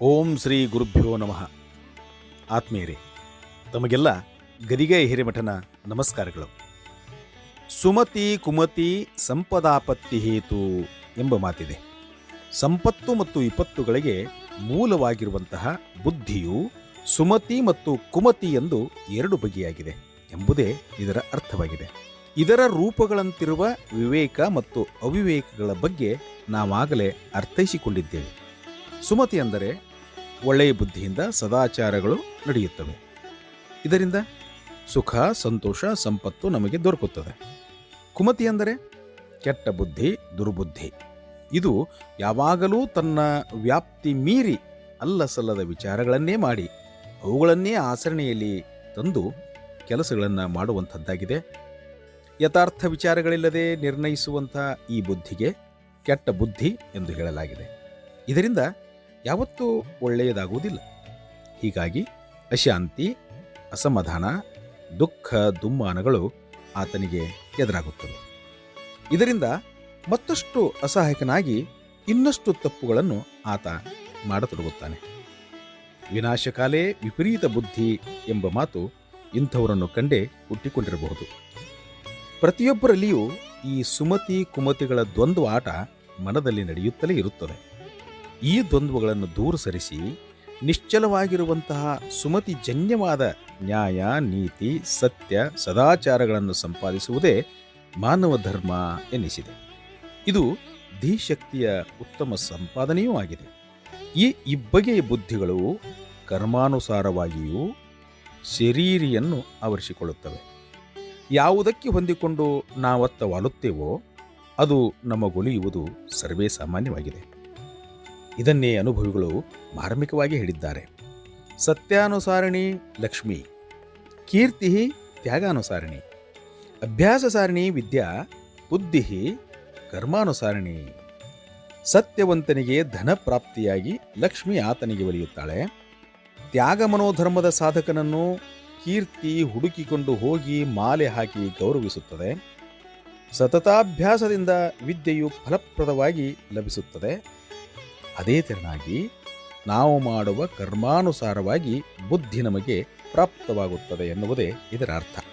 ಓಂ ಶ್ರೀ ಗುರುಭ್ಯೋ ನಮಃ. ಆತ್ಮೀಯರೇ, ತಮಗೆಲ್ಲ ಗದಿಗೆ ಹಿರೇಮಠನ ನಮಸ್ಕಾರಗಳು. ಸುಮತಿ ಕುಮತಿ ಸಂಪದಾಪತ್ತಿ ಹೇತು ಎಂಬ ಮಾತಿದೆ. ಸಂಪತ್ತು ಮತ್ತು ವಿಪತ್ತುಗಳಿಗೆ ಮೂಲವಾಗಿರುವಂತಹ ಬುದ್ಧಿಯು ಸುಮತಿ ಮತ್ತು ಕುಮತಿ ಎಂದು ಎರಡು ಬಗೆಯಾಗಿದೆ ಎಂಬುದೇ ಇದರ ಅರ್ಥವಾಗಿದೆ. ಇದರ ರೂಪಗಳಂತಿರುವ ವಿವೇಕ ಮತ್ತು ಅವಿವೇಕಗಳ ಬಗ್ಗೆ ನಾವಾಗಲೇ ಅರ್ಥೈಸಿಕೊಂಡಿದ್ದೇವೆ. ಸುಮತಿ ಅಂದರೆ ಒಳ್ಳೆಯ ಬುದ್ಧಿಯಿಂದ ಸದಾಚಾರಗಳು ನಡೆಯುತ್ತವೆ. ಇದರಿಂದ ಸುಖ, ಸಂತೋಷ, ಸಂಪತ್ತು ನಮಗೆ ದೊರಕುತ್ತದೆ. ಕುಮತಿ ಅಂದರೆ ಕೆಟ್ಟ ಬುದ್ಧಿ, ದುರ್ಬುದ್ಧಿ. ಇದು ಯಾವಾಗಲೂ ತನ್ನ ವ್ಯಾಪ್ತಿ ಮೀರಿ ಅಲ್ಲಸಲ್ಲದ ವಿಚಾರಗಳನ್ನೇ ಮಾಡಿ, ಅವುಗಳನ್ನೇ ಆಚರಣೆಯಲ್ಲಿ ತಂದು ಕೆಲಸಗಳನ್ನು ಮಾಡುವಂಥದ್ದಾಗಿದೆ. ಯಥಾರ್ಥ ವಿಚಾರಗಳಿಲ್ಲದೆ ನಿರ್ಣಯಿಸುವಂಥ ಈ ಬುದ್ಧಿಗೆ ಕೆಟ್ಟ ಬುದ್ಧಿ ಎಂದು ಹೇಳಲಾಗಿದೆ. ಇದರಿಂದ ಯಾವತ್ತೂ ಒಳ್ಳೆಯದಾಗುವುದಿಲ್ಲ. ಹೀಗಾಗಿ ಅಶಾಂತಿ, ಅಸಮಾಧಾನ, ದುಃಖ, ದುಮ್ಮಾನಗಳು ಆತನಿಗೆ ಎದುರಾಗುತ್ತವೆ. ಇದರಿಂದ ಮತ್ತಷ್ಟು ಅಸಹಾಯಕನಾಗಿ ಇನ್ನಷ್ಟು ತಪ್ಪುಗಳನ್ನು ಆತ ಮಾಡತೊಡಗುತ್ತಾನೆ. ವಿನಾಶಕಾಲೇ ವಿಪರೀತ ಬುದ್ಧಿ ಎಂಬ ಮಾತು ಇಂಥವರನ್ನು ಕಂಡೇ ಹುಟ್ಟಿಕೊಂಡಿರಬಹುದು. ಪ್ರತಿಯೊಬ್ಬರಲ್ಲಿಯೂ ಈ ಸುಮತಿ ಕುಮತಿಗಳ ದ್ವಂದ್ವ ಆಟ ಮನದಲ್ಲಿ ನಡೆಯುತ್ತಲೇ ಇರುತ್ತದೆ. ಈ ದ್ವಂದ್ವಗಳನ್ನು ದೂರ ಸರಿಸಿ ನಿಶ್ಚಲವಾಗಿರುವಂತಹ ಸುಮತಿ ಜನ್ಯವಾದ ನ್ಯಾಯ, ನೀತಿ, ಸತ್ಯ, ಸದಾಚಾರಗಳನ್ನು ಸಂಪಾದಿಸುವುದೇ ಮಾನವ ಧರ್ಮ ಎನ್ನಿಸಿದೆ ಇದು ಧೀಶಕ್ತಿಯ ಉತ್ತಮ ಸಂಪಾದನೆಯೂ ಆಗಿದೆ. ಈ ಇಬ್ಬಗೆಯ ಬುದ್ಧಿಗಳು ಕರ್ಮಾನುಸಾರವಾಗಿಯೂ ಶರೀರಿಯನ್ನು ಆವರಿಸಿಕೊಳ್ಳುತ್ತವೆ. ಯಾವುದಕ್ಕೆ ಹೊಂದಿಕೊಂಡು ನಾವತ್ತ ವಾಲುತ್ತೇವೋ ಅದು ನಮಗೊಲಿಯುವುದು ಸರ್ವೇ ಸಾಮಾನ್ಯವಾಗಿದೆ. ಇದನ್ನೇ ಅನುಭವಿಗಳು ಮಾರ್ಮಿಕವಾಗಿ ಹೇಳಿದ್ದಾರೆ. ಸತ್ಯಾನುಸಾರಣಿ ಲಕ್ಷ್ಮಿ, ಕೀರ್ತಿ ತ್ಯಾಗಾನುಸಾರಣಿ ಅಭ್ಯಾಸ ಸಾರಣಿ ವಿದ್ಯಾ, ಬುದ್ಧಿ ಕರ್ಮಾನುಸಾರಣಿ. ಸತ್ಯವಂತನಿಗೆ ಧನ ಪ್ರಾಪ್ತಿಯಾಗಿ ಲಕ್ಷ್ಮಿ ಆತನಿಗೆ ಒಲಿಯುತ್ತಾಳೆ. ತ್ಯಾಗ ಮನೋಧರ್ಮದ ಸಾಧಕನನ್ನು ಕೀರ್ತಿ ಹುಡುಕಿಕೊಂಡು ಹೋಗಿ ಮಾಲೆ ಹಾಕಿ ಗೌರವಿಸುತ್ತದೆ. ಸತತಾಭ್ಯಾಸದಿಂದ ವಿದ್ಯೆಯು ಫಲಪ್ರದವಾಗಿ ಲಭಿಸುತ್ತದೆ. ಅದೇ ತೆರನಾಗಿ ನಾವು ಮಾಡುವ ಕರ್ಮಾನುಸಾರವಾಗಿ ಬುದ್ಧಿ ನಮಗೆ ಪ್ರಾಪ್ತವಾಗುತ್ತದೆ ಎನ್ನುವುದೇ ಇದರ ಅರ್ಥ.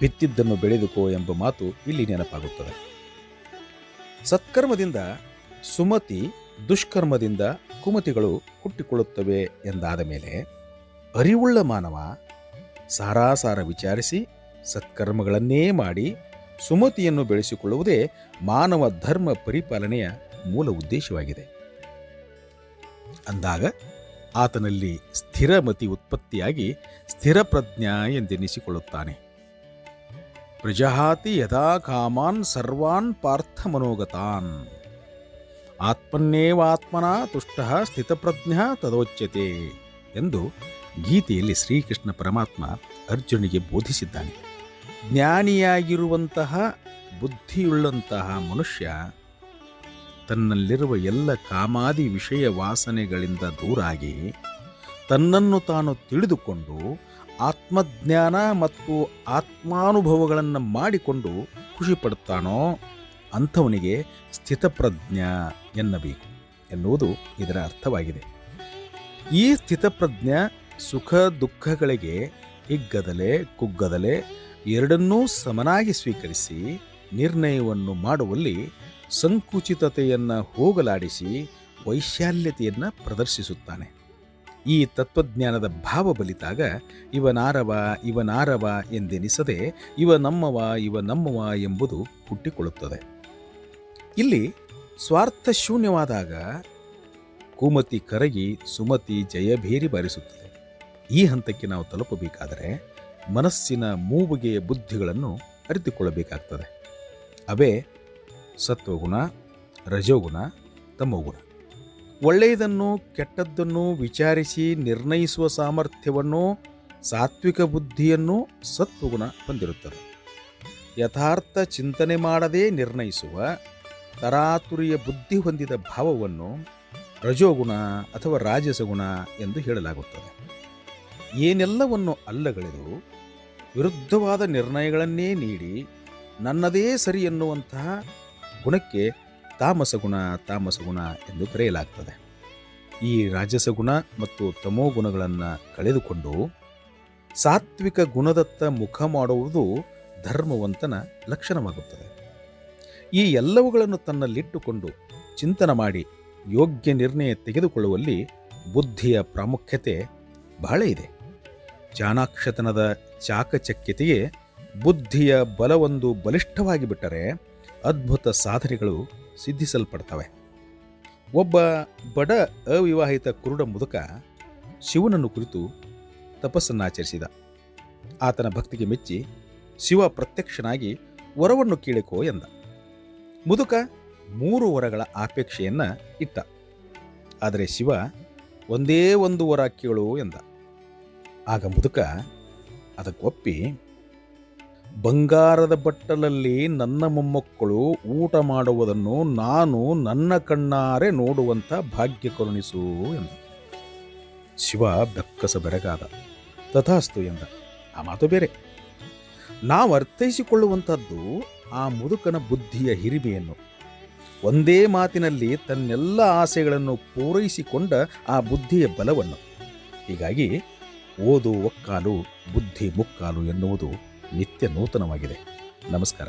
ಬಿತ್ತಿದ್ದನ್ನು ಬೆಳೆದುಕೋ ಎಂಬ ಮಾತು ಇಲ್ಲಿ ನೆನಪಾಗುತ್ತದೆ. ಸತ್ಕರ್ಮದಿಂದ ಸುಮತಿ, ದುಷ್ಕರ್ಮದಿಂದ ಕುಮತಿಗಳು ಹುಟ್ಟಿಕೊಳ್ಳುತ್ತವೆ ಎಂದಾದ ಮೇಲೆ ಅರಿವುಳ್ಳ ಮಾನವ ಸಾರಾಸಾರ ವಿಚಾರಿಸಿ ಸತ್ಕರ್ಮಗಳನ್ನೇ ಮಾಡಿ ಸುಮತಿಯನ್ನು ಬೆಳೆಸಿಕೊಳ್ಳುವುದೇ ಮಾನವ ಧರ್ಮ ಪರಿಪಾಲನೆಯ ಮೂಲ ಉದ್ದೇಶವಾಗಿದೆ. ಅಂದಾಗ ಆತನಲ್ಲಿ ಸ್ಥಿರಮತಿ ಉತ್ಪತ್ತಿಯಾಗಿ ಸ್ಥಿರಪ್ರಜ್ಞ ಎಂದೆನಿಸಿಕೊಳ್ಳುತ್ತಾನೆ. ಪ್ರಜಹಾತಿ ಯದಾ ಕಾಮಾನ್ ಸರ್ವಾನ್ ಪಾರ್ಥ ಮನೋಗತಾನ್. ಆತ್ಮನ್ನೇವಾತ್ಮನ ತುಷ್ಟ ಸ್ಥಿತಪ್ರಜ್ಞ ತದೋಚ್ಯತೆ ಎಂದು ಗೀತೆಯಲ್ಲಿ ಶ್ರೀಕೃಷ್ಣ ಪರಮಾತ್ಮ ಅರ್ಜುನಿಗೆ ಬೋಧಿಸಿದ್ದಾನೆ. ಜ್ಞಾನಿಯಾಗಿರುವಂತಹ, ಬುದ್ಧಿಯುಳ್ಳಂತಹ ಮನುಷ್ಯ ತನ್ನಲ್ಲಿರುವ ಎಲ್ಲ ಕಾಮಾದಿ ವಿಷಯ ವಾಸನೆಗಳಿಂದ ದೂರಾಗಿ ತನ್ನನ್ನು ತಾನು ತಿಳಿದುಕೊಂಡು ಆತ್ಮಜ್ಞಾನ ಮತ್ತು ಆತ್ಮಾನುಭವಗಳನ್ನು ಮಾಡಿಕೊಂಡು ಖುಷಿ ಪಡುತ್ತಾನೋ ಅಂಥವನಿಗೆ ಸ್ಥಿತಪ್ರಜ್ಞ ಎನ್ನಬೇಕು ಎನ್ನುವುದು ಇದರ ಅರ್ಥವಾಗಿದೆ. ಈ ಸ್ಥಿತಪ್ರಜ್ಞ ಸುಖ ದುಃಖಗಳಿಗೆ ಹಿಗ್ಗದಲೆ ಕುಗ್ಗದಲೆ ಎರಡನ್ನೂ ಸಮನಾಗಿ ಸ್ವೀಕರಿಸಿ ನಿರ್ಣಯವನ್ನು ಮಾಡುವಲ್ಲಿ ಸಂಕುಚಿತತೆಯನ್ನು ಹೋಗಲಾಡಿಸಿ ವೈಶಾಲ್ಯತೆಯನ್ನು ಪ್ರದರ್ಶಿಸುತ್ತಾನೆ. ಈ ತತ್ವಜ್ಞಾನದ ಭಾವ ಬಲಿತಾಗ ಇವನಾರವ ಇವನಾರವ ಎಂದೆನಿಸದೆ ಇವ ನಮ್ಮವ ಇವ ನಮ್ಮವ ಎಂಬುದು ಹುಟ್ಟಿಕೊಳ್ಳುತ್ತದೆ. ಇಲ್ಲಿ ಸ್ವಾರ್ಥ ಶೂನ್ಯವಾದಾಗ ಕುಮತಿ ಕರಗಿ ಸುಮತಿ ಜಯಭೇರಿ ಬಾರಿಸುತ್ತದೆ. ಈ ಹಂತಕ್ಕೆ ನಾವು ತಲುಪಬೇಕಾದರೆ ಮನಸ್ಸಿನ ಮೂಬಗೆಯ ಬುದ್ಧಿಗಳನ್ನು ಅರಿತುಕೊಳ್ಳಬೇಕಾಗ್ತದೆ. ಅವೇ ಸತ್ವಗುಣ, ರಜೋಗುಣ, ತಮೋಗುಣ. ಒಳ್ಳೆಯದನ್ನು ಕೆಟ್ಟದ್ದನ್ನು ವಿಚಾರಿಸಿ ನಿರ್ಣಯಿಸುವ ಸಾಮರ್ಥ್ಯವನ್ನು ಸಾತ್ವಿಕ ಬುದ್ಧಿಯನ್ನು ಸತ್ವಗುಣ ಹೊಂದಿರುತ್ತದೆ. ಯಥಾರ್ಥ ಚಿಂತನೆ ಮಾಡದೇ ನಿರ್ಣಯಿಸುವ, ತರಾತುರಿಯ ಬುದ್ಧಿ ಹೊಂದಿದ ಭಾವವನ್ನು ರಜೋಗುಣ ಅಥವಾ ರಾಜಸಗುಣ ಎಂದು ಹೇಳಲಾಗುತ್ತದೆ. ಏನೆಲ್ಲವನ್ನು ಅಲ್ಲಗಳೆದು ವಿರುದ್ಧವಾದ ನಿರ್ಣಯಗಳನ್ನೇ ನೀಡಿ ನನ್ನದೇ ಸರಿ ಎನ್ನುವಂತಹ ಗುಣಕ್ಕೆ ತಾಮಸ ಗುಣ ತಾಮಸ ಗುಣ ಎಂದು ಕರೆಯಲಾಗ್ತದೆ. ಈ ರಾಜಸ ಗುಣ ಮತ್ತು ತಮೋ ಗುಣಗಳನ್ನು ಕಳೆದುಕೊಂಡು ಸಾತ್ವಿಕ ಗುಣದತ್ತ ಮುಖ ಮಾಡುವುದು ಧರ್ಮವಂತನ ಲಕ್ಷಣವಾಗುತ್ತದೆ. ಈ ಎಲ್ಲವುಗಳನ್ನು ತನ್ನಲ್ಲಿಟ್ಟುಕೊಂಡು ಚಿಂತನ ಮಾಡಿ ಯೋಗ್ಯ ನಿರ್ಣಯ ತೆಗೆದುಕೊಳ್ಳುವಲ್ಲಿ ಬುದ್ಧಿಯ ಪ್ರಾಮುಖ್ಯತೆ ಬಹಳ ಇದೆ. ಚಾಣಾಕ್ಷತನದ ಚಾಕಚಕ್ಯತೆಯೇ ಬುದ್ಧಿಯ ಬಲವೊಂದು ಬಲಿಷ್ಠವಾಗಿ ಬಿಟ್ಟರೆ ಅದ್ಭುತ ಸಾಧನೆಗಳು ಸಿದ್ಧಿಸಲ್ಪಡ್ತವೆ. ಒಬ್ಬ ಬಡ ಅವಿವಾಹಿತ ಕುರುಡ ಮುದುಕ ಶಿವನನ್ನು ಕುರಿತು ತಪಸ್ಸನ್ನಾಚರಿಸಿದ. ಆತನ ಭಕ್ತಿಗೆ ಮೆಚ್ಚಿ ಶಿವ ಪ್ರತ್ಯಕ್ಷನಾಗಿ ವರವನ್ನು ಕೇಳಿಕೋ ಎಂದ. ಮುದುಕ ಮೂರು ವರಗಳ ಆಪೇಕ್ಷೆಯನ್ನು ಇಟ್ಟ. ಆದರೆ ಶಿವ ಒಂದೇ ಒಂದು ವರ ಕೇಳು ಎಂದ. ಆಗ ಮುದುಕ ಅದಕ್ಕೊಪ್ಪಿ ಬಂಗಾರದ ಬಟ್ಟಲಲ್ಲಿ ನನ್ನ ಮೊಮ್ಮಕ್ಕಳು ಊಟ ಮಾಡುವುದನ್ನು ನಾನು ನನ್ನ ಕಣ್ಣಾರೆ ನೋಡುವಂಥ ಭಾಗ್ಯ ಕರುಣಿಸು ಎಂದ. ಶಿವ ಬೆಕ್ಕಸ ಬೆರಗಾದ. ತಥಾಸ್ತು ಎಂದ. ಆ ಮಾತು ಬೇರೆ. ನಾವು ಅರ್ಥೈಸಿಕೊಳ್ಳುವಂಥದ್ದು ಆ ಮುದುಕನ ಬುದ್ಧಿಯ ಹಿರಿಮೆಯನ್ನು. ಒಂದೇ ಮಾತಿನಲ್ಲಿ ತನ್ನೆಲ್ಲ ಆಸೆಗಳನ್ನು ಪೂರೈಸಿಕೊಂಡ ಆ ಬುದ್ಧಿಯ ಬಲವನ್ನು. ಹೀಗಾಗಿ ಓದು ಒಕ್ಕಾಲು ಬುದ್ಧಿ ಮುಕ್ಕಾಲು ಎನ್ನುವುದು ನಿತ್ಯ ನೂತನವಾಗಿದೆ. ನಮಸ್ಕಾರ.